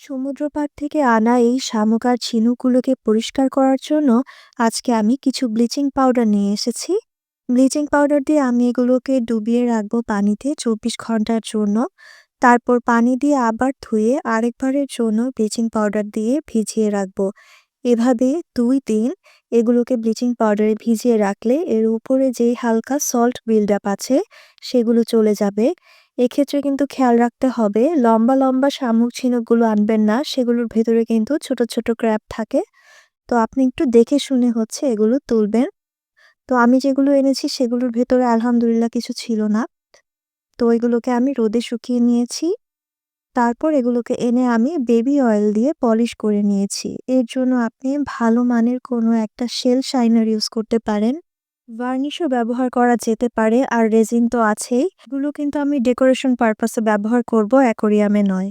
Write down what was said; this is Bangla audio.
সমুদ্র পাড় থেকে আনা এই শামুক আর ঝিনুকগুলোকে পরিষ্কার করার জন্য আজকে আমি কিছু ব্লিচিং পাউডার নিয়ে এসেছি। ব্লিচিং পাউডার দিয়ে আমি এগুলোকে ডুবিয়ে রাখব পানিতে চব্বিশ ঘণ্টার জন্য। তারপর পানি দিয়ে আবার ধুয়ে আরেকবারের জন্য ব্লিচিং পাউডার দিয়ে ভিজিয়ে রাখব। এভাবে দুই দিন এগুলোকে ব্লিচিং পাউডারে ভিজিয়ে রাখলে এর উপরে যেই হালকা সল্ট বিল্ড আপ আছে সেগুলো চলে যাবে। এক্ষেত্রে কিন্তু খেয়াল রাখতে হবে, লম্বা লম্বা শামুক ঝিনুকগুলো আনবেন না, সেগুলোর ভেতরে কিন্তু ছোট ছোট ক্র্যাব থাকে। তো আপনি একটু দেখে শুনে হচ্ছে এগুলো তুলবেন। তো আমি যেগুলো এনেছি সেগুলোর ভেতরে আলহামদুলিল্লাহ কিছু ছিল না। তো এগুলোকে আমি রোদে শুকিয়ে নিয়েছি। তারপর এগুলোকে এনে আমি বেবি অয়েল দিয়ে পলিশ করে নিয়েছি। এর জন্য আপনি ভালো মানের কোনো একটা শেল শাইনার ইউজ করতে পারেন। ভার্নিশও ব্যবহার করা যেতে পারে, আর রেজিন তো আছেই। এগুলো কিন্তু আমি ডেকোরেশন পারপাসে ব্যবহার করব অ্যাকোরিয়ামে নয়।